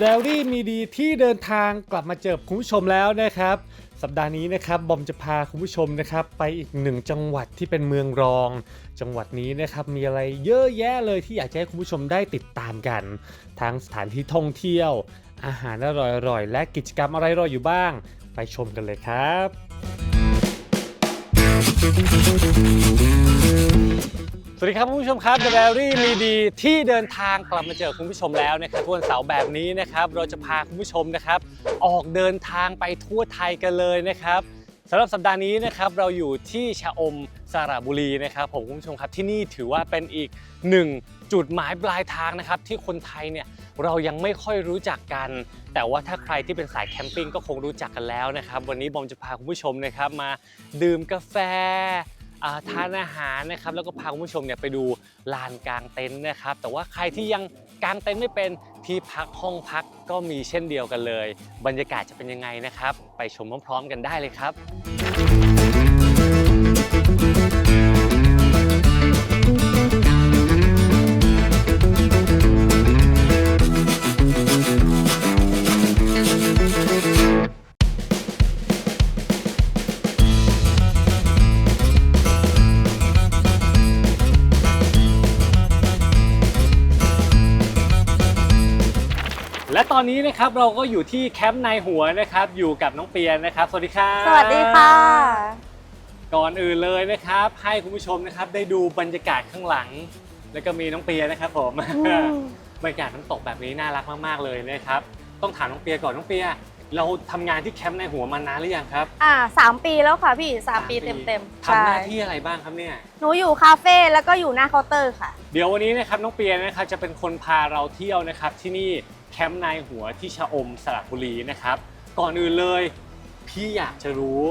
The Diary มีดีที่เดินทางกลับมาเจอคุณผู้ชมแล้วนะครับ สัปดาห์นี้นะครับบอมจะพาคุณผู้ชมนะครับ ไปอีกหนึ่งจังหวัดที่เป็นเมืองรอง จังหวัดนี้นะครับมีอะไรเยอะแยะเลยที่อยากจะให้คุณผู้ชมได้ติดตามกัน ทั้งสถานที่ท่องเที่ยว อาหารอร่อยๆและกิจกรรมอะไรรออยู่บ้าง ไปชมกันเลยครับ สวัสดีครับคุณผู้ชมครับ The Diary มีดีที่เดินทางกลับมาเจอคุณผู้ชมแล้วนะครับทุกวันเสาร์แบบนี้นะครับ เราจะพาคุณผู้ชมนะครับ ออกเดินทางไปทั่วไทยกันเลยนะครับสำหรับสัปดาห์นี้นะครับเราอยู่ที่ชะอมสระบุรีนะครับ ผมคุณผู้ชมครับที่นี่ถือว่าเป็นอีกหนึ่งจุดหมายปลายทางนะครับ ที่คนไทยเนี่ยเรายังไม่ค่อยรู้จักกัน แต่ว่าถ้าใครที่เป็นสายแคมปิ้งก็คงรู้จักกันแล้วนะครับ วันนี้บอมจะพาคุณผู้ชมนะครับมาดื่มกาแฟ ทานอาหารนะครับแล้วก็พาคุณผู้ชมเนี่ยไปดูลานกลางเต็นท์นะครับ แต่ว่าใครที่ยังกลางเต็นท์ไม่เป็นที่พักห้องพักก็มีเช่นเดียวกันเลย บรรยากาศจะเป็นยังไงนะครับ ไปชมพร้อมๆกันได้เลยครับ และตอนนี้นะครับเราก็อยู่ที่แคมป์นายหัวนะครับ อยู่กับน้องเปียนะครับ สวัสดีครับสวัสดีค่ะ ก่อนอื่นเลยนะครับ ให้คุณผู้ชมนะครับได้ดูบรรยากาศข้างหลัง แล้วก็มีน้องเปียนะครับ ผมอืม บรรยากาศน้ำตกแบบนี้น่ารักมากๆเลยนะครับ ต้องถามน้องเปียก่อนน้องเปีย เราทำงานที่แคมป์ในหัวมานานหรือยังครับอ่าสามปีแล้วค่ะพี่สามปีเต็มเต็มๆทำหน้าใช่ที่อะไรบ้างครับเนี่ย หนูอยู่คาเฟ่แล้วก็อยู่หน้าเคาน์เตอร์ค่ะ เดี๋ยววันนี้นะครับน้องเปียนะครับจะเป็นคนพาเราเที่ยวนะครับที่นี่ แคมป์นายหัวที่ชะอมสระบุรีนะครับ ก่อนอื่นเลยพี่อยากจะรู้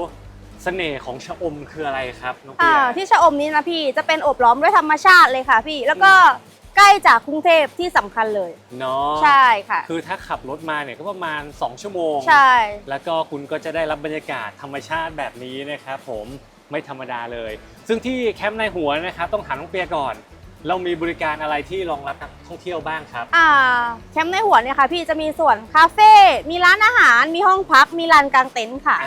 เสน่ห์ของชะอมคืออะไรครับน้องเปีอ่าย ที่ชะอมนี้นะพี่จะเป็นโอบล้อมด้วยธรรมชาติเลยค่ะ พี่ แล้วก็ใกล้จากกรุงเทพที่สำคัญเลย เนาะใช่ค่ะ คือถ้าขับรถมาเนี่ยก็ประมาณ 2 ชั่วโมง ใช่ แล้วก็คุณก็จะได้รับบรรยากาศธรรมชาติแบบนี้นะครับผมไม่ธรรมดาเลย ซึ่งที่แคมป์ในหัวนะครับต้องถามน้องเปียก่อน เรามีบริการอะไรที่รองรับนักท่องเที่ยวบ้างครับ อ่าแคมป์ในหัวเนี่ยค่ะ พี่จะมีส่วนคาเฟ่ มีร้านอาหาร มีห้องพัก มีลานกลางเต็นท์ค่ะ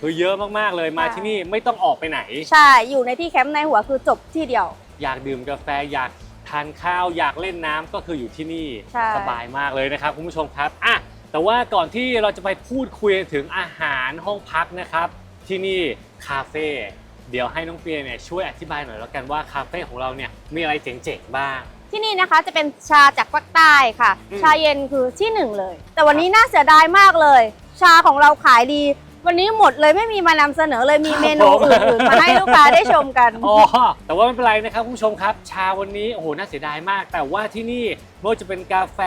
คือเยอะมากๆเลยมาใช่ที่นี่ไม่ต้องออกไปไหน ใช่ อยู่ในที่แคมป์ในหัวคือจบที่เดียว อยากดื่มกาแฟอยากทานข้าวอยากเล่นน้ำก็คืออยู่ที่นี่ใช่ สบายมากเลยนะครับคุณผู้ชมครับอะแต่ว่าก่อนที่เราจะไปพูดคุยถึงอาหารห้องพักนะครับ ที่นี่คาเฟ่ เดี๋ยวให้น้องเปียเนี่ยช่วยอธิบายหน่อยแล้วกันว่าคาเฟ่ของเราเนี่ยมีอะไรเจ๋งๆบ้าง ที่นี่นะคะจะเป็นชาจากภาคใต้ค่ะ อืม ชาเย็นคือที่หนึ่งเลย แต่วันนี้น่าเสียดายมากเลย ชาของเราขายดี วันนี้หมดเลยไม่มีมานำเสนอเลยมีเมนูอื่นๆมาให้ลูกค้าได้ชมกัน อ๋อแต่ว่าไม่เป็นไรนะครับคุณผู้ชมครับ ชาวันนี้โอ้โหน่าเสียดายมาก แต่ว่าที่นี่ไม่ว่าจะเป็นกาแฟ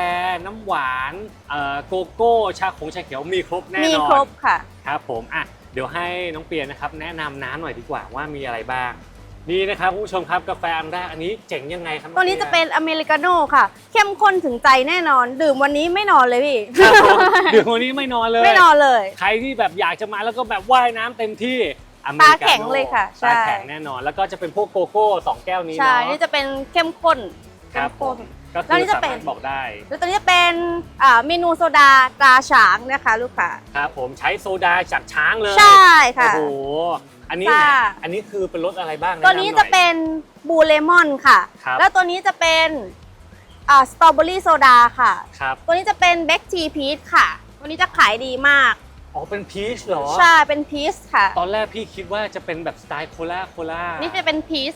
น้ำหวานเอ่อโกโก้ชาของชาเขียวมีครบแน่นอนมีครบค่ะ ครับผมอะเดี๋ยวให้น้องเปียนะครับแนะนำน้ำหน่อยดีกว่าว่ามีอะไรบ้าง นี่นะครับคุณผู้ชมครับกาแฟอันแรกอันนี้เจ๋งยังไงครับตัวนี้จะเป็นอเมริกาโน่ค่ะ เข้มข้นถึงใจแน่นอน ดื่มวันนี้ไม่นอนเลยพี่ ครับผมเดี๋ยววันนี้ไม่นอนเลย ไม่นอนเลย ใครที่แบบอยากจะมาแล้วก็แบบว่ายน้ำเต็มที่อเมตาริกาโน่แข็งเลยค่ะใช่ ตาแข็งแน่นอน แล้วก็จะเป็นพวกโกโก้สองแก้วนี้ใช่ เนาะ นี่จะเป็นเข้มข้นคเข้รัมบผข้มน ก็แล้วคือนี่จะสาเป็น มารถบอกได้ แล้วตัวนี้จะเป็นอ่าเมนูโซดาตราฉางนะคะลูกค้าครับผมใช้โซดาจากช้างเลยใช่ค่ะ โอ้โห อันนี้ค่ะ นะอันนี้คือเป็นรสอะไรบ้างตัวนี้แำหจะอย เป็นบูเลมอนค่ะ ครับ แล้วตัวนี้จะเป็นอ่าสตรอเบอรี่โซดาค่ะ ครับ ตัวนี้จะเป็นเบคทีพีชค่ะ ตัวนี้จะขายดีมาก อ๋อ เป็นพีชเหรอ ใช่ เป็นพีชค่ะ ตอนแรกพี่คิดว่าจะเป็นแบบสไตล์โคลาโคลานี่จะเป็นพีช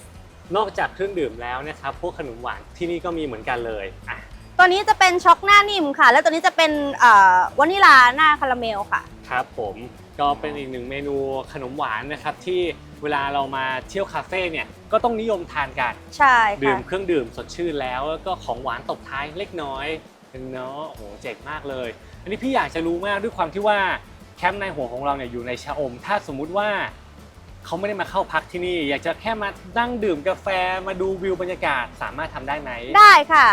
นอกจากเครื่องดื่มแล้วนะครับพวกขนมหวานที่นี่ก็มีเหมือนกันเลยอะตัวนี้จะเป็นช็อกหน้านิ่มค่ะ แล้วตัวนี้จะเป็นเอ่อวานิลาหน้าคาราเมลค่ะ ครับผมก็เป็นอีกหนึ่งเมนูขนมหวานนะครับที่เวลาเรามาเที่ยวคาเฟ่เนี่ยก็ต้องนิยมทานกันใช่ดื่ค่ะมเครื่องดื่มสดชื่นแล้วแล้วก็ของหวานตบท้ายเล็กน้อยเนาะโอ้โหเจ๋งมากเลย อันนี้พี่อยากจะรู้มากด้วยความที่ว่าแคมป์ในหัวของเราเนี่ยอยู่ในชะอม ถ้าสมมุติว่า เขาไม่ได้มาเข้าพักที่นี่ อยากจะแค่มานั่งดื่มกาแฟมาดูวิวบรรยากาศสามารถทำได้ไหมได้ค่ะ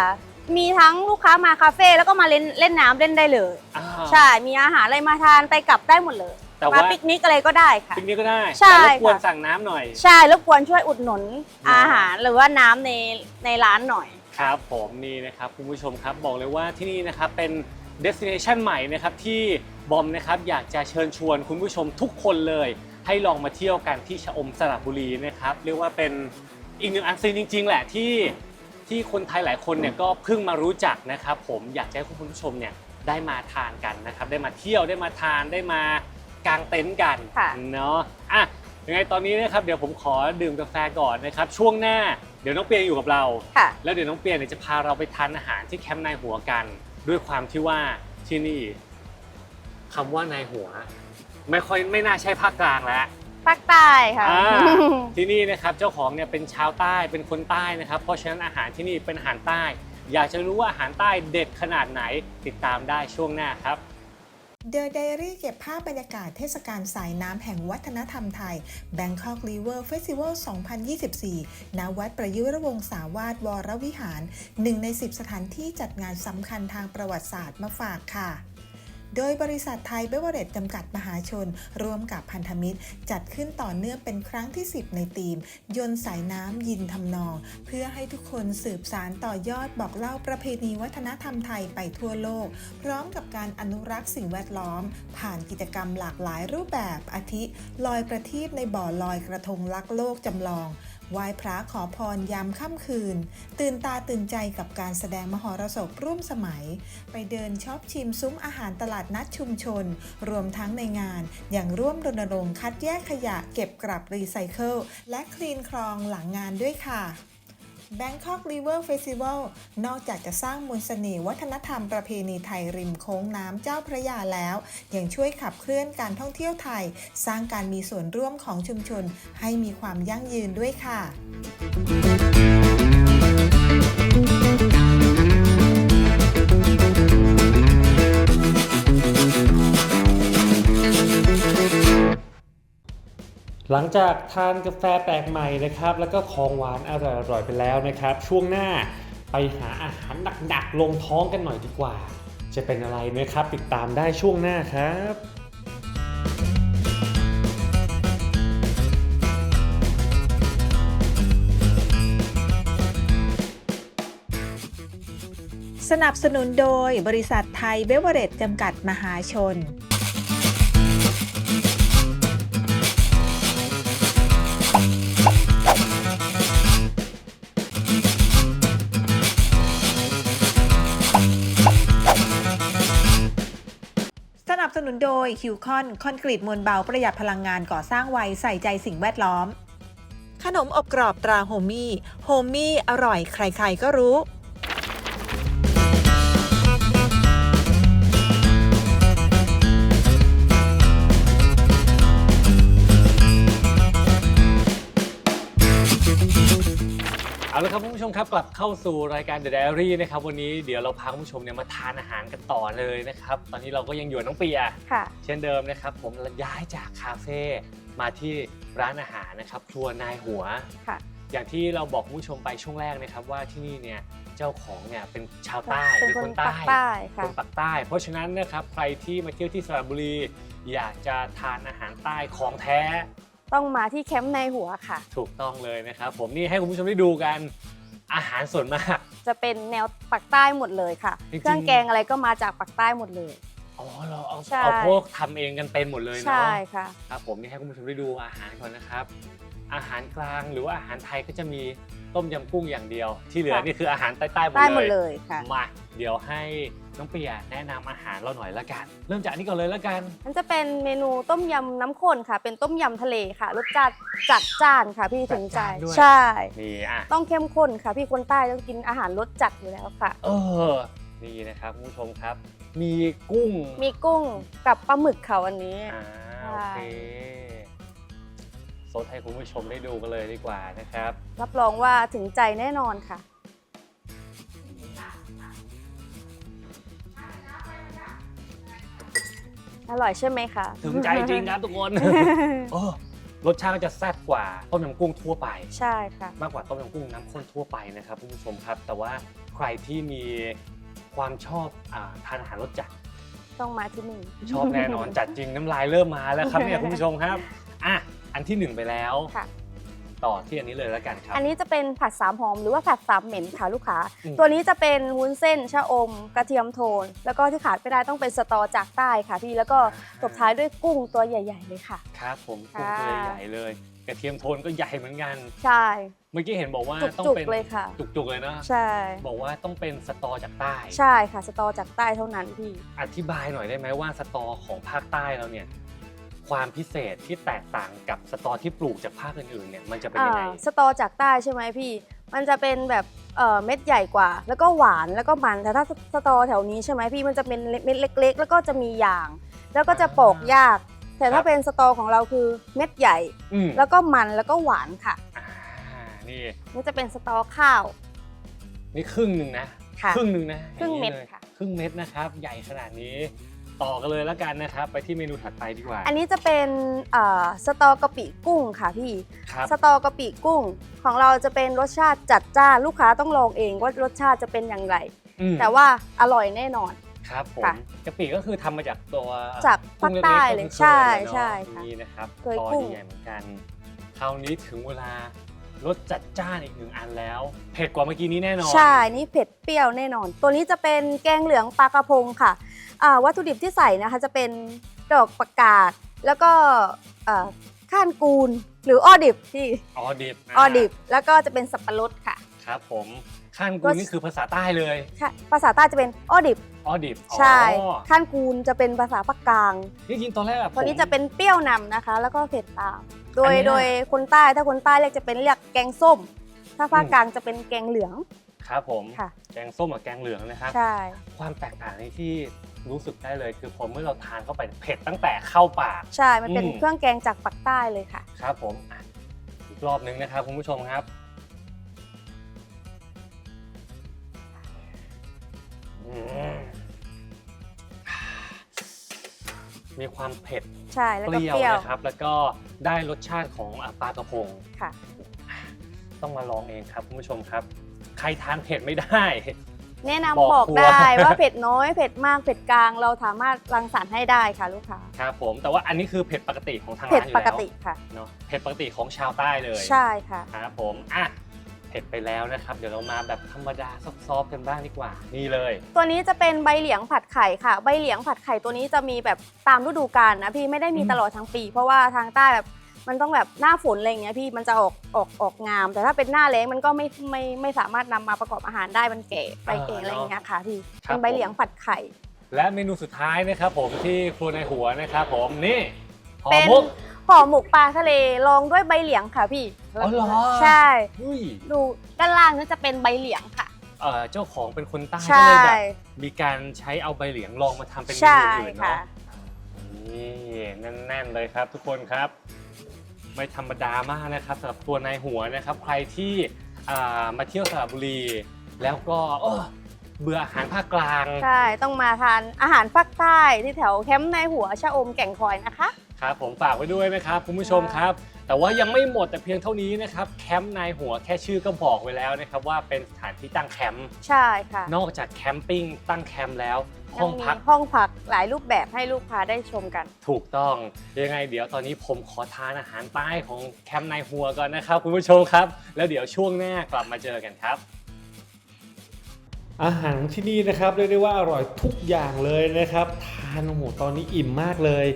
มีทั้งลูกค้ามาคาเฟ่แล้วก็มาเล่นเล่นน้ำเล่นได้เลย อ่าใช่ มีอาหารอะไรมาทานไปกลับได้หมดเลย แต่มาว่าปิกนิกอะไรก็ได้ค่ะ ปิกนิกก็ได้ใช่แต่รบกวนค่ะ สั่งน้ำหน่อย ใช่รบกวนช่วยอุดหนุนได้อาหารหรือว่าน้ำในในร้านหน่อย ครับผมนี่นะครับคุณผู้ชมครับบอกเลยว่าที่นี่นะครับเป็น destination ใหม่นะครับที่บอมนะครับอยากจะเชิญชวนคุณผู้ชมทุกคนเลย ให้ลองมาเที่ยวกันที่ชะอมสระบุรีนะครับเรียกว่าเป็นอีกหนึ่งอันซีนจริง ๆ แหละที่ที่คนไทยหลายคนเนี่ยก็เพิ่งมารู้จักนะครับ ผมอยากจะให้คุณผู้ชมเนี่ยได้มาทานกันนะครับ ได้มาเที่ยวได้มาทานได้มากางเต็นท์กันค่ะ เนาะอะยังไงตอนนี้นะครับเดี๋ยวผมขอดื่มกาแฟก่อนนะครับ ช่วงหน้าเดี๋ยวน้องเปียอยู่กับเรา ค่ะ แล้วเดี๋ยวน้องเปียเนี่ยจะพาเราไปทานอาหารที่แคมป์นายหัวกัน ด้วยความที่ว่าที่นี่คำว่านายหัว ไม่ค่อยไม่น่าใช่ภาคกลางแล้วภาคใต้ค่ะอ่าที่นี่นะครับเจ้าของเนี่ยเป็นชาวใต้เป็นคนใต้นะครับ เพราะฉะนั้นอาหารที่นี่เป็นอาหารใต้ อยากจะรู้ว่าอาหารใต้เด็ดขนาดไหนติดตามได้ช่วงหน้าครับ The Diary เก็บภาพบรรยากาศเทศกาลสายน้ำแห่งวัฒนธรรมไทย Bangkok River Festival 2024 ณ วัดประยุรวงศาวาสวรวิหาร หนึ่งใน 10 สถานที่จัดงานสำคัญทางประวัติศาสตร์มาฝากค่ะ โดยบริษัทไทยเบเวอเรจจำกัดมหาชน ร่วมกับพันธมิตร จัดขึ้นต่อเนื่องเป็นครั้งที่ 10 ในทีม ยนต์สายน้ำยินทำนอง เพื่อให้ทุกคนสืบสารต่อยอดบอกเล่าประเพณีวัฒนธรรมไทยไปทั่วโลก พร้อมกับการอนุรักษ์สิ่งแวดล้อม ผ่านกิจกรรมหลากหลายรูปแบบอาทิ ลอยประทีปในบ่อลอยกระทงรักโลกจำลอง ไหว้พระขอพรยามค่ำคืน ตื่นตาตื่นใจกับการแสดงมหรสพร่วมสมัย ไปเดินช็อปชิมซุ้มอาหารตลาดนัดชุมชน รวมทั้งในงานอย่างร่วมรณรงค์คัดแยกขยะเก็บกลับรีไซเคิลและคลีนคลองหลังงานด้วยค่ะ Bangkok River Festival นอกจากจะสร้างมนต์เสน่ห์วัฒนธรรมประเพณีไทยริมโค้งน้ำเจ้าพระยาแล้ว ยังช่วยขับเคลื่อนการท่องเที่ยวไทย สร้างการมีส่วนร่วมของชุมชนให้มีความยั่งยืนด้วยค่ะ หลังจากทานกาแฟแปลกใหม่นะครับ แล้วก็ของหวานอร่อยๆไปแล้วนะครับ ช่วงหน้าไปหาอาหารหนักๆลงท้องกันหน่อยดีกว่า จะเป็นอะไรนะครับ ติดตามได้ช่วงหน้าครับสนับสนุนโดยบริษัทไทยเบเวอเรจจำกัดมหาชน นุนโดยคิวคอนคอนกรีตมวลเบาประหยัดพลังงานก่อสร้างไวใส่ใจสิ่งแวดล้อม ขนมอบกรอบตราโฮมี่โฮมี่อร่อยใครๆก็รู้ เอาละครับคุณผู้ชมครับกลับเข้าสู่รายการ The Diary นะครับวันนี้เดี๋ยวเราพาคุณผู้ชมเนี่ยมาทานอาหารกันต่อเลยนะครับตอนนี้เราก็ยังอยู่กับน้องเปีย ค่ะ เช่นเดิมนะครับผมย้ายจากคาเฟ่มาที่ร้านอาหารนะครับครัวนายหัว ค่ะ อย่างที่เราบอกคุณผู้ชมไปช่วงแรกนะครับว่าที่นี่เนี่ยเจ้าของเนี่ยเป็นชาวใต้เป็นคนปากใต้ค่ะ คนปากใต้ เพราะฉะนั้นนะครับใครที่มาเที่ยวที่สระบุรี อยากจะทานอาหารใต้ของแท้ ต้องมาที่แคมป์ในหัวค่ะ ถูกต้องเลยนะครับผมนี่ให้คุณผู้ชมได้ดูกันอาหารส่วนมาก จะเป็นแนวปากใต้หมดเลยค่ะ จริงๆ เครื่องแกงอะไรก็มาจากปากใต้หมดเลย อ๋อเราเอาใช่ เอาพวกทำเองกันเป็นหมดเลยเนาะใช่ค่ะ ครับผมนี่ให้คุณผู้ชมได้ดูอาหารก่อนนะครับ อาหารกลางหรือว่าอาหารไทยก็จะมีต้มยำกุ้งอย่างเดียว ที่เหลือค่ะ นี่คืออาหารใต้ๆหมดใต้หมดเลยเลยค่ะ มาเดี๋ยวให้ น้องเปียแนะนำอาหารเราหน่อยละกัน เริ่มจากอันนี้ก่อนเลยละกัน มันจะเป็นเมนูต้มยำน้ำข้นค่ะ เป็นต้มยำทะเลค่ะรสจัดจัดจ้านค่ะพี่ถึงใจจัดจ้านด้วย ใช่ นี่อะ ต้องเข้มข้นค่ะ พี่คนใต้ต้องกินอาหารรสจัดอยู่แล้วค่ะ เออ นี่นะครับคุณผู้ชมครับ มีกุ้งมีกุ้งกับปลาหมึกค่ะวันนี้ อ่าใช่โอเคซดให้คุณผู้ชมได้ดูกันเลยดีกว่านะครับ รับรองว่าถึงใจแน่นอนค่ะ อร่อยใช่ไหมคะถึงใจจริงครับทุกคนโอ้รสชาติก็จะแซ่บกว่าต้มยำกุ้งทั่วไป ใช่ค่ะมากกว่าต้มยำกุ้งน้ำข้นทั่วไปนะครับคุณผู้ชมครับ แต่ว่าใครที่มีความชอบอาทานอาหารรสจัดต้องมาที่นี่ชอบแน่นอนจัดจริงน้ำลายเริ่มมาแล้วครับเนี่ยคุณผู้ชมครับอะอันที่หนึ่งไปแล้ว ค่ะ ต่อที่อันนี้เลยแล้วกันครับ อันนี้จะเป็นผัดสามหอมหรือว่าผัดสามเหม็นค่ะลูกค้า อืม ตัวนี้จะเป็นวุ้นเส้นชะอม กระเทียมโทน แล้วก็ที่ขาดไม่ได้ต้องเป็นสตอจากใต้ค่ะพี่ แล้วก็ตบท้ายด้วยกุ้งตัวใหญ่ ๆ เลยค่ะ ครับผมกุ้งค่ะตัวใหญ่ๆเลย กระเทียมโทนก็ใหญ่เหมือนกัน ใช่ เมื่อกี้เห็นบอกว่าต้องจุกเป็นๆเลยค่ะ จุกๆเลยนะใช่ บอกว่าต้องเป็นสตอจากใต้ ใช่ค่ะ สตอจากใต้เท่านั้นพี่ อธิบายหน่อยได้ไหมว่าสตอของภาคใต้เราเนี่ย ความพิเศษที่แตกต่างกับสตอที่ปลูกจากภาคอื่นๆเนี่ยมันจะเป็นยังไงอ่าสตอจากใต้ใช่ไหมพี่ มันจะเป็นแบบเอ่อเม็ดใหญ่กว่า แล้วก็หวานแล้วก็มันแต่ถ้าสตอแถวนี้ใช่ไหมพี่มันจะเป็นเม็ดเล็ก ๆ แล้วก็จะมียาง แล้วก็จะปอกยาก แต่ครัถ้าบเป็นสตอของเราคือเม็ดใหญ่ อืม แล้วก็มันแล้วก็หวานค่ะอ่านี่นี่จะเป็นสตอข้าวนี่ครึ่งหนึ่งนะ ค่ะ ครึ่งหนึ่งนะครึ่งเม็ดอย่างนี้ลยค่ะ ครึ่งเม็ดนะครับ ใหญ่ขนาดนี้ ต่อกันเลยแล้วกันนะครับ ไปที่เมนูถัดไปดีกว่า อันนี้จะเป็นเอ่อสตอกะปิกุ้งค่ะพี่ ครับ สตอกะปิกุ้ง ของเราจะเป็นรสชาติจัดจ้านลูกค้าต้องลองเองว่ารสชาติจะเป็นอย่างไร อืมแต่ว่าอร่อยแน่นอน ครับผมค่ะ กะปิก็คือทำมาจากตัวจากภาคใต้กุ้งเลกยๆก็คือใช่เคยเนอะใช่ค่ะ นี่นะครับเคยตอกุ้ง ใหญ่เหมือนกัน คราวนี้ถึงเวลา รสจัดจ้านอีกหนึ่งอันแล้ว เผ็ดกว่าเมื่อกี้นี้แน่นอน ใช่ นี่เผ็ดเปรี้ยวแน่นอน ตัวนี้จะเป็นแกงเหลืองปลากระพงค่ะอ่าวัตถุดิบที่ใส่นะคะจะเป็นดอกประกาศ แล้วก็อ่าข้านกูล หรืออ้อดิบที่ออดิบนะอ้อดิบ แล้วก็จะเป็นสับปะรดค่ะ ครับผมข้านกูลนี่คือภาษาใต้เลยใช่ภาษาใต้จะเป็นอ้อดิบ ออดิบอ๋อใช่ข้านกูลจะเป็นภาษาภาคกลาง นี่จริงๆตอนแรกอะตัวนี้ผมจะเป็นเปรี้ยวนำนะคะ แล้วก็เผ็ดตาม โดอันยเนี้ยโดยคนใต้ถ้าคนใต้เรียกจะเป็นเรียกแกงส้ม ถ้าภาคกลางจะเป็นแกงเหลืองครับผม ค่ะ แกงส้มกับแกงเหลืองนะครับ ใช่ ความแตกต่างในที่รู้สึกได้เลยคือพอเมื่อเราทานเข้าไปเผ็ดตั้งแต่เข้าปาก ใช่ มันเป็นอืม เครื่องแกงจากปักใต้เลยค่ะ ครับผมอะอีกรอบนึงนะครับคุณผู้ชมครับอืมมีความเผ็ดใช่แล้วเปก็รี้ยวเปรี้ยว นะครับ แล้วก็ ได้รสชาติของอะปลากระพง ค่ะ ต้องมาลองเองครับคุณผู้ชมครับ ใครทานเผ็ดไม่ได้ แนะบอกนำบอกครัว ได้ว่าเผ็ดน้อยเผ็ดมากเผ็ดกลางเราสามารถรังสรรค์ให้ได้ค่ะลูกค้าครับผมแต่ว่าอันนี้คือเผ็ดปกติของทางเผ็ดร้านอยู่ปแล้วกติค่ะ เนาะเผ็ดปกติของชาวใต้เลยใช่ค่ะ ครับผมอะ เผ็ดไปแล้วนะครับ เดี๋ยวเรามาแบบธรรมดาซอฟๆกันบ้างดีกว่า นี่เลย ตัวนี้จะเป็นใบเหลียงผัดไข่ค่ะ ใบเหลียงผัดไข่ตัวนี้จะมีแบบตามฤดูกาลนะพี่ไม่ได้มีอืมตลอดทั้งปี เพราะว่าทางใต้แบบมันต้องแบบหน้าฝนอะไรอย่างเงี้ยพี่มันจะออกออกออกงาม แต่ถ้าเป็นหน้าแล้งมันก็ไม่ไม่ไม่สามารถนำมาประกอบอาหารได้มันแก่ใบแก่อะไรอย่างเงี้ยค่ะพี่เป็นใบเหลียงผัดไข่ และเมนูสุดท้ายนะครับผมที่ครัวในหัวนะครับผมนี่ห่อเป็นหมก ห่อหมกปลาทะเลรองด้วยใบเหลียงค่ะพี่ อ๋อเหรอ ใช่อุ้ยดูด้านล่างนั่นจะเป็นใบเหลียงค่ะ เอ่อเจ้าของเป็นคนใต้ใช่ก็เลยแบบมีการใช้เอาใบเหลียงลองมาทำเป็นเมใช่นูอื่นค่ะ เนาะนี่แน่นๆเลยครับ ทุกคนครับ ไม่ธรรมดามากนะครับสำหรับครัวในหัวนะครับ ใครที่อ่ามาเที่ยวสระบุรี แล้วก็เอ้อเบื่ออาหารภาคกลาง ใช่ต้องมาทานอาหารภาคใต้ที่แถวแคมป์ในหัวชะอมแก่งคอยนะคะ ครับผมฝากไว้ด้วยนะครับคุณผู้ชมครับ แต่ว่ายังไม่หมดแต่เพียงเท่านี้นะครับแคมป์นายหัวแค่ชื่อก็บอกไว้แล้วนะครับว่าเป็นสถานที่ตั้งแคมป์ใช่ค่ะนอกจากแคมปิ้งตั้งแคมป์แล้ว ห้ยัองมีพักห้องพักหลายรูปแบบให้ลูกค้าได้ชมกัน ถูกต้องยังไงเดี๋ยวตอนนี้ผมขอทานอาหารใต้ของแคมป์นายหัวก่อนนะครับคุณผู้ชมครับ แล้วเดี๋ยวช่วงหน้ากลับมาเจอกันครับ อาหารที่นี่นะครับเรียกได้ว่าอร่อยทุกอย่างเลยนะครับ ทานโอ้โหตอนนี้อิ่มมากเลย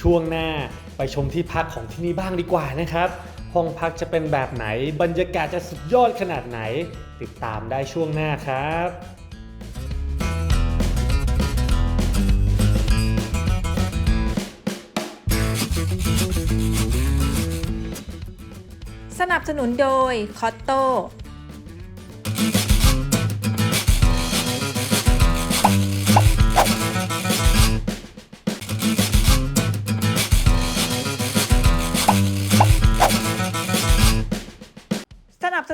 ช่วงหน้าไป ชมที่พักของที่นี่บ้างดีกว่านะครับ ห้องพักจะเป็นแบบไหน บรรยากาศจะสุดยอดขนาดไหน ติดตามได้ช่วงหน้าครับสนับสนุนโดยคอตโต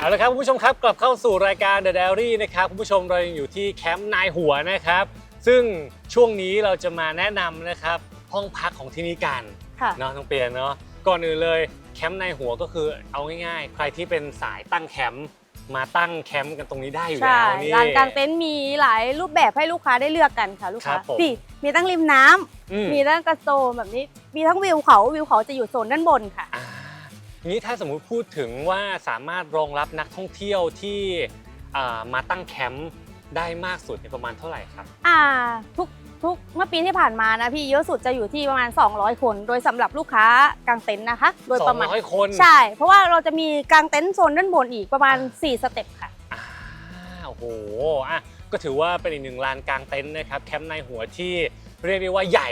เอาละครับคุณผู้ชมครับกลับเข้าสู่รายการ The Diary นะครับคุณผู้ชมเรายังอยู่ที่แคมป์นายหัวนะครับ ซึ่งช่วงนี้เราจะมาแนะนำนะครับห้องพักของที่นี่กันค่ะเนาะน้องเปียเนาะก่อนอื่นเลยแคมป์นายหัวก็คือเอาง่ายๆ ใครที่เป็นสายตั้งแคมป์มาตั้งแคมป์กันตรงนี้ได้อยู่ใช่แล้วนี่ร้านกางเต็นท์มีหลายรูปแบบให้ลูกค้าได้เลือกกันค่ะลูกครัค้าบผมพี่มีทั้งริมน้ำอืมมีทั้งกระโจมแบบนี้ มีทั้งวิวเขาวิวเขาจะอยู่โซนด้านบนค่ะ อ่า นี้ถ้าสมมุติพูดถึงว่าสามารถรองรับนักท่องเที่ยวที่อ่ามาตั้งแคมป์ได้มากสุดเนี่ยประมาณเท่าไหร่ครับ อ่าทุกทุกเมื่อปีที่ผ่านมานะพี่เยอะสุดจะอยู่ที่ประมาณ 200 คน โดยสำหรับลูกค้ากางเต็นท์นะคะ โดยประมาณ200คนใช่ เพราะว่าเราจะมีกางเต็นท์โซนด้านบนอีกประมาณ 4 สเต็ปค่ะอ่าโอ้โหอะก็ถือว่าเป็นอีกหนึ่งลานกลางเต็นท์นะครับแคมป์ในหัวที่เรียกได้ว่าใหญ่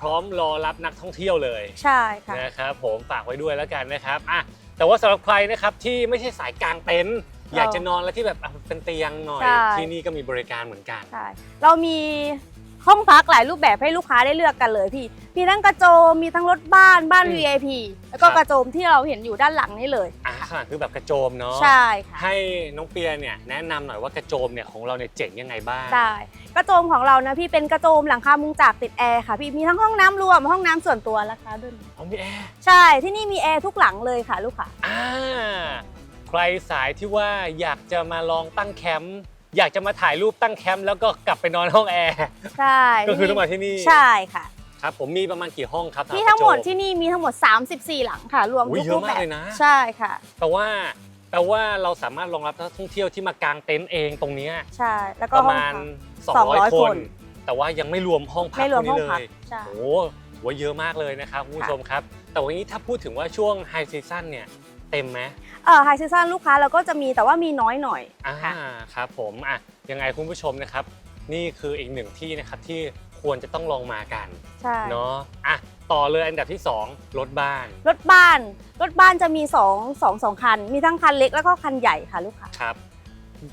พร้อมรอรับนักท่องเที่ยวเลยใช่ค่ะ นะครับผมฝากไว้ด้วยแล้วกันนะครับอะแต่ว่าสำหรับใครนะครับที่ไม่ใช่สายกลางเต็นท์อยากจะนอนแล้วที่แบบอะเป็นเตียงหน่อย ใช่ ที่นี่ก็มีบริการเหมือนกัน ใช่ เรามี ห้องพักหลายรูปแบบให้ลูกค้าได้เลือกกันเลยพี่ มีทั้งกระโจม มีทั้งรถบ้านบ้าน อืม VIP แล้วก็ครับกระโจมที่เราเห็นอยู่ด้านหลังนี่เลย อะข้างหลังคือแบบกระโจมเนาะใช่ค่ะ ให้น้องเปียเนี่ยแนะนำหน่อยว่ากระโจมเนี่ยของเราเนี่ยเจ๋งยังไงบ้าง ใช่กระโจมของเรานะพี่เป็นกระโจมหลังคามุงจากติดแอร์ค่ะพี่มีทั้งห้องน้ำรวมห้องน้ำส่วนตัวราคาด้วยเอามีแอร์ใช่ที่นี่มีแอร์ทุกหลังเลยค่ะลูกค้าอ่าใครสายที่ว่าอยากจะมาลองตั้งแคมป์ อยากจะมาถ่ายรูปตั้งแคมป์แล้วก็กลับไปนอนห้องแอร์ใช่ก็คือต้องมาที่นี่ใช่ค่ะครับผมมีประมาณกี่ห้องครับที่ทั้งหมดกระโจที่นี่มีทั้งหมด 34 หลังค่ะ รวมอุ๊ยทุกเยอะรูปแบบมากเลยนะใช่ค่ะแปลว่าแปลว่าเราสามารถรองรับนักท่องเที่ยวที่มากางเต็นท์เองตรงเนี้ยใช่แล้วก็ประห้องมาณพัก200 200คคนนแต่ว่ายังไม่รวมห้องพักไม่รวมพห้วอกงนี้พักเลยใช่โอ้โหหัวเยอะมากเลยนะครับคุณผู้ชมครับ แต่วันนี้ถ้าพูดถึงว่าช่วงไฮซีซั่นเนี่ยเต็มไหม เออไฮซีซั่นลูกค้าเราก็จะมีแต่ว่ามีน้อยหน่อยอ่าค่ะ ครับผมอะยังไงคุณผู้ชมนะครับ นี่คืออีกหนึ่งที่นะครับที่ควรจะต้องลองมากันใช่เนาะอะต่อเลยอันดับที่2รถบ้านรถบ้านรถบ้านจะมี2องสองสองคัน มีทั้งคันเล็กแล้วก็คันใหญ่ค่ะลูกค้าครับ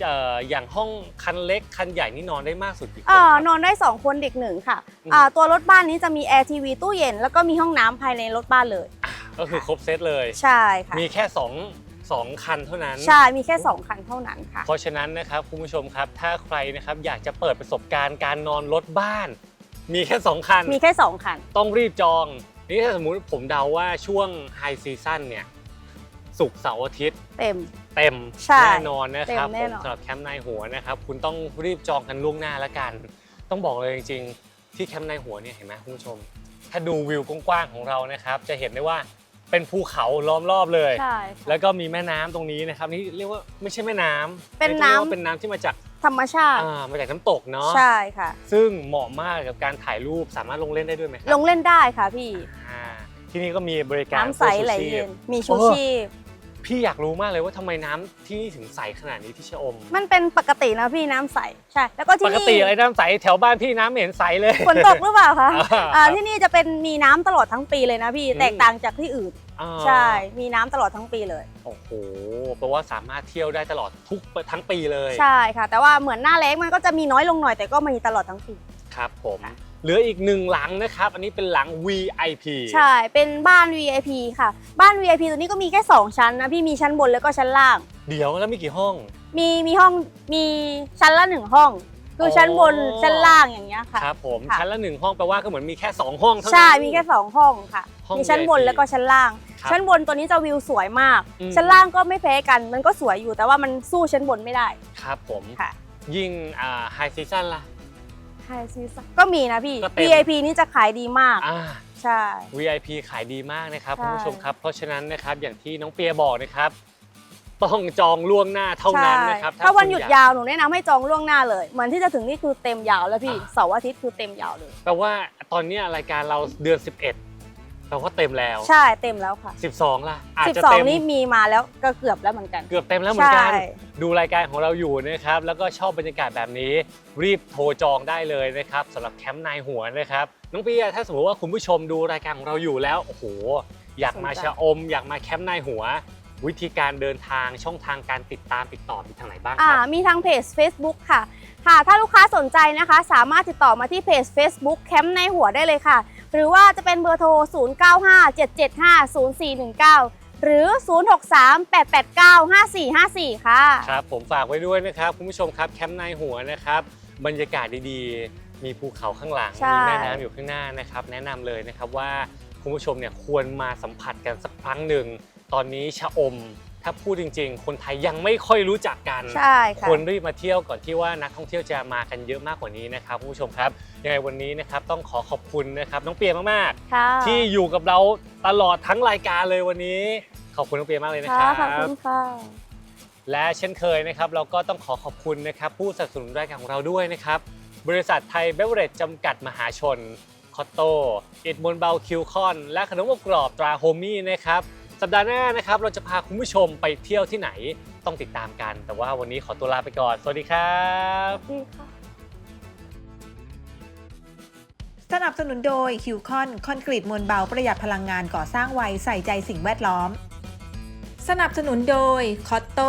เอ่ออย่างห้องคันเล็กคันใหญ่นี่นอนได้มากสุดกี่คนเอ่อครับ นอนได้ 2 คนเด็กหนึ่งค่ะอืม อ่าตัวรถบ้านนี้จะมีแอร์ทีวีตู้เย็นแล้วก็มีห้องน้ำภายในรถบ้านเลย ก็คือครบเซตเลย ใช่ค่ะ มีแค่2สอง คันเท่านั้น ใช่ มีแค่ 2 คันเท่านั้นค่ะ เพราะฉะนั้นนะครับคุณผู้ชมครับ ถ้าใครนะครับอยากจะเปิดประสบการณ์การนอนรถบ้าน มีแค่ 2 คัน มีแค่ 2 คัน ต้องรีบจอง นี่ถ้าสมมุติผมเดาว่าช่วงไฮซีซั่นเนี่ยศุกร์เสาร์อาทิตย์ เต็มเต็มใช่แน่นอนนะครับเต็มผแน่มนอนสำหรับแคมป์นายหัวนะครับคุณต้องรีบจองกันล่วงหน้าแล้วกัน ต้องบอกเลยจริง ๆ ที่แคมป์นายหัวเนี่ยเห็นไหมคุณผู้ชม ถ้าดูวิวกว้างๆของเรานะครับ จะเห็นได้ว่า เป็นภูเขาล้อมรอบเลย ใช่ค่ะ แล้วก็มีแม่น้ำตรงนี้นะครับนี่เรียกว่าไม่ใช่แม่น้ำเป็นน้ำ รียกว่าเป็นน้ำที่มาจากธรรมชาติ อ่ามาจากน้ำตกเนาะใช่ค่ะ ซึ่งเหมาะมากกับการถ่ายรูปสามารถลงเล่นได้ด้วยไหมครัลงเล่นได้ค่ะพี่ อ่าที่นี่ก็มีบริการน้ำใสสื้อไหลชูชีเย็พนมีชูชีพ พี่อยากรู้มากเลยว่าทำไมน้ำที่นี่ถึงใสขนาดนี้ที่ชะอม มันเป็นปกตินะพี่น้ำใสใช่ แล้วก็ที่ปกนี่ติอะไรน้ำใสแถวบ้านพี่น้ำไม่เห็นใสเลย ฝนตกหรือเปล่าคะอ่า อ่าที่นี่จะเป็นมีน้ำตลอดทั้งปีเลยนะพี่อืม แตกต่างจากที่อื่น อ่าใช่ มีน้ำตลอดทั้งปีเลย โอ้โหแปลว่าสามารถเที่ยวได้ตลอดทุกทั้งปีเลยใช่ค่ะ แต่ว่าเหมือนหน้าแล้งมันก็จะมีน้อยลงหน่อยแต่ก็มีตลอดทั้งปี ครับผมค่ะ เหลืออีกหนึ่งหลังนะครับ อันนี้เป็นหลัง VIP ใช่ เป็นบ้าน VIP ค่ะ บ้าน VIP ตัวนี้ก็มีแค่ 2 ชั้นนะพี่มีชั้นบนแล้วก็ชั้นล่าง เดี๋ยวแล้วมีกี่ห้อง มีมีห้องมีชั้นละหนึ่งห้อง คือชั้นบนอ๋อชั้นล่างอย่างเงี้ยค่ะ ครับผมค่ะ ชั้นละหนึ่งห้องแปลว่าก็เหมือนมีแค่ 2 ห้องเท่านั้น ใช่มีแค่ 2 ห้องค่ะ ห้องมีชั้นบน VIP แล้วก็ชั้นล่าง ครับชั้นบนตัวนี้จะวิวสวยมาก อืม ชั้นล่างก็ไม่แพ้กัน มันก็สวยอยู่แต่ว่ามันสู้ชั้นบนไม่ได้ครับผม ค่ะ ยิ่งไฮซีซั่นล่ะ ไไฮซีซั่นก็มีนะพี่ ก็เต็ม VIP นี่จะขายดีมาก อ่า ใช่ VIP ขายดีมากนะครับใช่ คุณผู้ชมครับ เพราะฉะนั้นนะครับอย่างที่น้องเปียบอกนะครับ ต้องจองล่วงหน้าเท่านั้นนะครับถ้าวันคุณหยุดอ ยาวหนูแนะนำให้จองล่วงหน้าเลย เหมือนที่จะถึงนี่คือเต็มยาวแล้วพี่ อ่า เสาร์อาทิตย์คือเต็มยาวเลย แปลว่าตอนเนี้ยรายการเราเดือน 11 แปลว่าเต็มแล้ว ใช่เต็มแล้วค่ะ 12 ล่ะ อาจจะเต็ม12 นี่มีมาแล้วก็เกือบแล้วเหมือนกัน เกือบเต็มแล้วเหมือนกัน ใช่ ดูรายการของเราอยู่นะครับ แล้วก็ชอบบรรยากาศแบบนี้ รีบโทรจองได้เลยนะครับสำหรับแคมป์นายหัวนะครับ น้องเปียถ้าสมมติว่าคุณผู้ชมดูรายการของเราอยู่แล้ว โอ้โห อยากมาชะอม อยากมาแคมป์นายหัว วิธีการเดินทางช่องทางการติดตามติดต่อมีทางไหนบ้างคอ่ารับ มีทางเพจ Facebook ค่ะ ค่ะถ้าลูกค้าสนใจนะคะ สามารถติดต่อมาที่เพจ Facebook แคมป์ในหัวได้เลยค่ะ หรือว่าจะเป็นเบอร์โทร 0957750419 หรือ 0638895454 ค่ะ ครับผมฝากไว้ด้วยนะครับ คุณผู้ชมครับแคมป์นายหัวนะครับ บรรยากาศดีๆ มีภูเขาข้างหลัง ใช่ มีแม่น้ำอยู่ข้างหน้านะครับ แนะนำเลยนะครับว่าคุณผู้ชมเนี่ยควรมาสัมผัสกันสักครั้งหนึ่ง ตอนนี้ชะอม ถ้าพูดจริง ๆ คนไทยยังไม่ค่อยรู้จักกัน ใช่ค่ะ ควรรีบมาเที่ยวก่อนที่ว่านักท่องเที่ยวจะมากันเยอะมากกว่านี้นะครับคุณผู้ชมครับ ยังไงวันนี้นะครับต้องขอขอบคุณนะครับน้องเปียมากๆค่ะที่อยู่กับเราตลอดทั้งรายการเลยวันนี้ ขอบคุณน้องเปียมากเลยนะคค่ะรับ ขอบคุณค่ะ และเช่นเคยนะครับเราก็ต้องขอขอบคุณนะครับผู้สนับสนุนรายการของเราด้วยนะครับ บริษัทไทยเบเวอเรจจำกัดมหาชน คอตโตอิดมนเบาคิวคอน และขนมอบกรอบตราโฮมี่นะครับ สัปดาห์หน้านะครับเราจะพาคุณผู้ชมไปเที่ยวที่ไหนต้องติดตามกัน แต่ว่าวันนี้ขอตัวลาไปก่อน สวัสดีครับ สนับสนุนโดยคิวคอนคอนกรีตมวลเบาประหยัดพลังงานก่อสร้างไวใส่ใจสิ่งแวดล้อม สนับสนุนโดยคอตโต